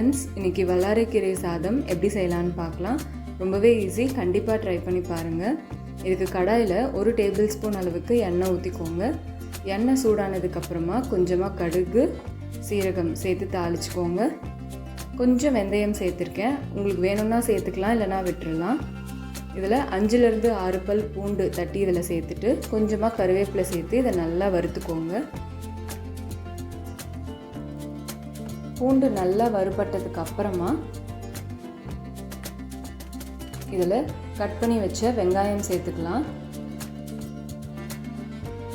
Friends இன்றைக்கி வல்லாரைக்கீரை சாதம் எப்படி செய்யலான்னு பார்க்கலாம். ரொம்பவே ஈஸி கண்டிப்பாக ட்ரை பண்ணி பாருங்கள் இதுக்கு கடாயில் ஒரு டேபிள் ஸ்பூன் அளவுக்கு எண்ணெய் ஊற்றிக்கோங்க எண்ணெய் சூடானதுக்கப்புறமா கொஞ்சமாக கடுகு சீரகம் சேர்த்து தாளிச்சுக்கோங்க. கொஞ்சம் வெந்தயம் சேர்த்துருக்கேன். உங்களுக்கு வேணும்னா சேர்த்துக்கலாம் இல்லைனா விட்டுறலாம். இதில் அஞ்சுலேருந்து ஆறு பல் பூண்டு தட்டி இதில் சேர்த்துட்டு கொஞ்சமாக கருவேப்பிலை சேர்த்து இதை நல்லா வறுத்துக்கோங்க. பூண்டு நல்லா வறுபட்டதுக்கு அப்புறமா இதில் கட் பண்ணி வச்ச வெங்காயம் சேர்த்துக்கலாம்.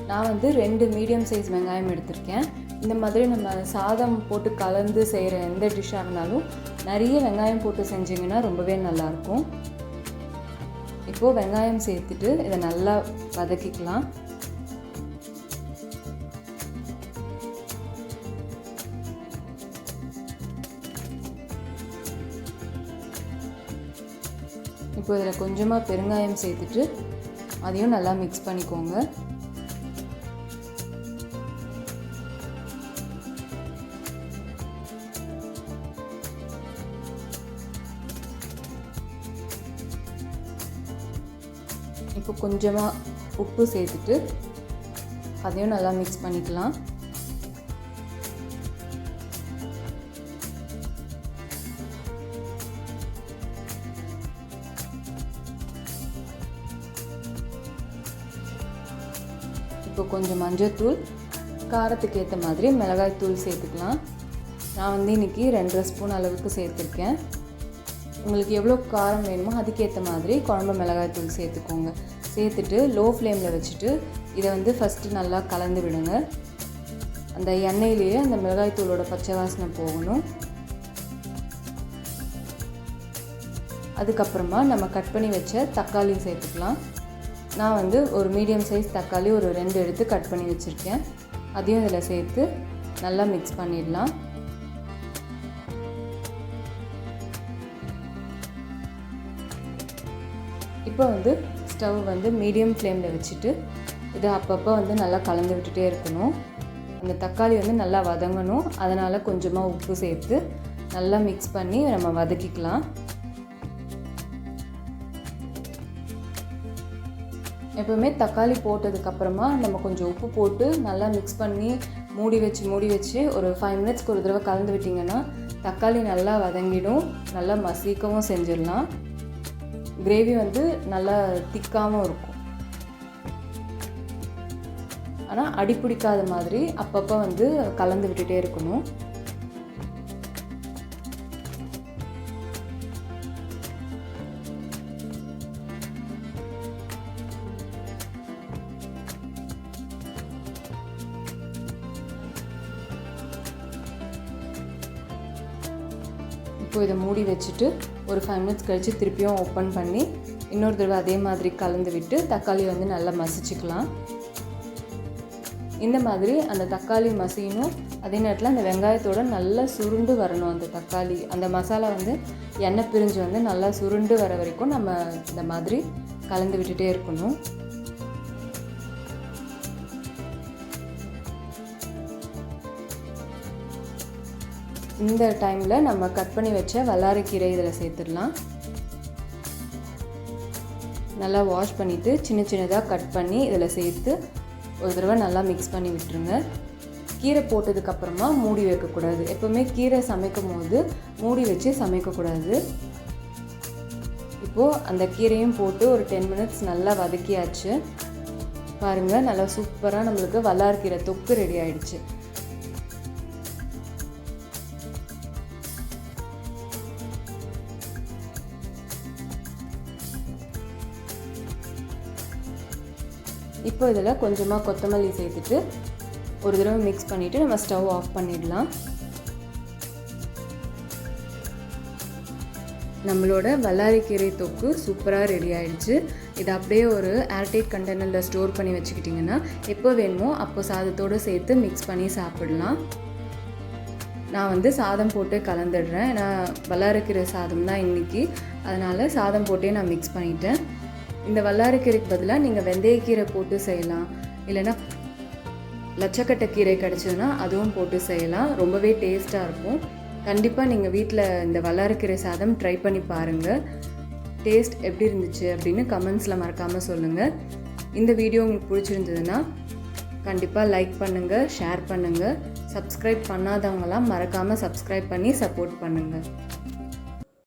நான் வந்து ரெண்டு மீடியம் சைஸ் வெங்காயம் எடுத்திருக்கேன். இந்த மாதிரி நம்ம சாதம் போட்டு கலந்து செய்கிற எந்த டிஷ்ஷாக இருந்தாலும் நிறைய வெங்காயம் போட்டு செஞ்சிங்கன்னா ரொம்பவே நல்லாயிருக்கும். இப்போது வெங்காயம் சேர்த்துட்டு இதை நல்லா வதக்கிக்கலாம். இப்போ இதில் கொஞ்சமாக பெருங்காயம் சேர்த்துட்டு அதையும் நல்லா மிக்ஸ் பண்ணிக்கோங்க. இப்போ கொஞ்சமாக உப்பு சேர்த்துட்டு அதையும் நல்லா மிக்ஸ் பண்ணிக்கலாம். இப்போ கொஞ்சம் மஞ்சத்தூள் காரத்துக்கு ஏற்ற மாதிரி மிளகாய் தூள் சேர்த்துக்கலாம். நான் வந்து இன்றைக்கி ரெண்டரை ஸ்பூன் அளவுக்கு சேர்த்துருக்கேன். உங்களுக்கு எவ்வளோ காரம் வேணுமோ அதுக்கேற்ற மாதிரி குழம்பு மிளகாய் தூள் சேர்த்துக்கோங்க. சேர்த்துட்டு லோ ஃப்ளேமில் வச்சுட்டு இதை வந்து ஃபஸ்ட்டு நல்லா கலந்து விடுங்க. அந்த எண்ணெயிலேயே அந்த மிளகாய் தூளோட பச்சை வாசனை போகணும். அதுக்கப்புறமா நம்ம கட் பண்ணி வச்ச தக்காளி சேர்த்துக்கலாம். நான் வந்து ஒரு மீடியம் சைஸ் தக்காளி ஒரு ரெண்டு எடுத்து கட் பண்ணி வச்சுருக்கேன். அதையும் இதில் சேர்த்து நல்லா மிக்ஸ் பண்ணிடலாம். இப்போ வந்து ஸ்டவ் வந்து மீடியம் ஃப்ளேமில் வச்சுட்டு இது அப்பப்போ வந்து நல்லா கலந்து விட்டுட்டே இருக்கணும். அந்த தக்காளி வந்து நல்லா வதங்கணும். அதனால் கொஞ்சமாக உப்பு சேர்த்து நல்லா மிக்ஸ் பண்ணி நம்ம வதக்கிக்கலாம். எப்போவுமே தக்காளி போட்டதுக்கப்புறமா நம்ம கொஞ்சம் உப்பு போட்டு நல்லா மிக்ஸ் பண்ணி மூடி வச்சு மூடி வச்சு ஒரு ஃபைவ் மினிட்ஸ்க்கு ஒரு தடவை கலந்து விட்டிங்கன்னா தக்காளி நல்லா வதங்கிடும். நல்லா மசிக்கவும் செஞ்சிடலாம். கிரேவி வந்து நல்லா திக்காகவும் இருக்கும். ஆனால் அடிப்பிடிக்காத மாதிரி அப்பப்போ வந்து கலந்து விட்டுட்டே இருக்கணும். இப்போ இதை மூடி வச்சுட்டு ஒரு ஃபைவ் மினிட்ஸ் கழித்து திருப்பியும் ஓப்பன் பண்ணி இன்னொரு தடவை அதே மாதிரி கலந்து விட்டு தக்காளி வந்து நல்லா மசிச்சுக்கலாம். இந்த மாதிரி அந்த தக்காளி மசியணும். அதே நேரத்தில் அந்த வெங்காயத்தோட நல்லா சுருண்டு வரணும் அந்த தக்காளி. அந்த மசாலா வந்து எண்ணெய் பிரிஞ்சு வந்து நல்லா சுருண்டு வர வரைக்கும் நம்ம இந்த மாதிரி கலந்து விட்டுகிட்டே இருக்கணும். இந்த டைமில் நம்ம கட் பண்ணி வச்ச வல்லாரக்கீரை இதில் சேர்த்துடலாம். நல்லா வாஷ் பண்ணிவிட்டு சின்ன சின்னதாக கட் பண்ணி இதில் சேர்த்து ஒரு தடவை நல்லா மிக்ஸ் பண்ணி விட்டுருங்க. கீரை போட்டதுக்கப்புறமா மூடி வைக்கக்கூடாது எப்போவுமே கீரை சமைக்கும் போது மூடி வச்சு சமைக்கக்கூடாது இப்போது அந்த கீரையும் போட்டு ஒரு டென் மினிட்ஸ் நல்லா வதக்கியாச்சு. பாருங்கள் நல்லா சூப்பராக நம்மளுக்கு வல்லார்கீரை தொக்கு ரெடி ஆகிடுச்சு இப்போ இதில் கொஞ்சமாக கொத்தமல்லி சேர்த்துட்டு ஒரு தடவை மிக்ஸ் பண்ணிவிட்டு நம்ம ஸ்டவ் ஆஃப் பண்ணிடலாம். நம்மளோட வல்லாரிக்கீரை தொக்கு சூப்பராக ரெடி ஆயிடுச்சு. இதை அப்படியே ஒரு ஏர்டைட் கண்டெய்னரில் ஸ்டோர் பண்ணி வச்சுக்கிட்டிங்கன்னா எப்போ வேணுமோ அப்போ சாதத்தோடு சேர்த்து மிக்ஸ் பண்ணி சாப்பிடலாம். நான் வந்து சாதம் போட்டு கலந்துடுறேன். ஏன்னா வல்லாரக்கீரை சாதம் தான் இன்றைக்கி அதனால் சாதம் போட்டே நான் மிக்ஸ் பண்ணிட்டேன். இந்த வல்லாரக்கீரைக்கு பதிலாக நீங்கள் வெந்தயக்கீரை போட்டு செய்யலாம். இல்லைன்னா லட்சக்கட்டை கீரை கிடச்சதுன்னா அதுவும் போட்டு செய்யலாம். ரொம்பவே டேஸ்ட்டாக இருக்கும். கண்டிப்பாக நீங்கள் வீட்டில் இந்த வல்லாரக்கீரை சாதம் ட்ரை பண்ணி பாருங்கள் டேஸ்ட் எப்படி இருந்துச்சு அப்படின்னு கமெண்ட்ஸில் மறக்காமல் சொல்லுங்கள் இந்த வீடியோ உங்களுக்கு பிடிச்சிருந்ததுன்னா கண்டிப்பாக லைக் பண்ணுங்கள் ஷேர் பண்ணுங்கள் சப்ஸ்கிரைப் பண்ணாதவங்களாம் மறக்காமல் சப்ஸ்கிரைப் பண்ணி சப்போர்ட் பண்ணுங்கள்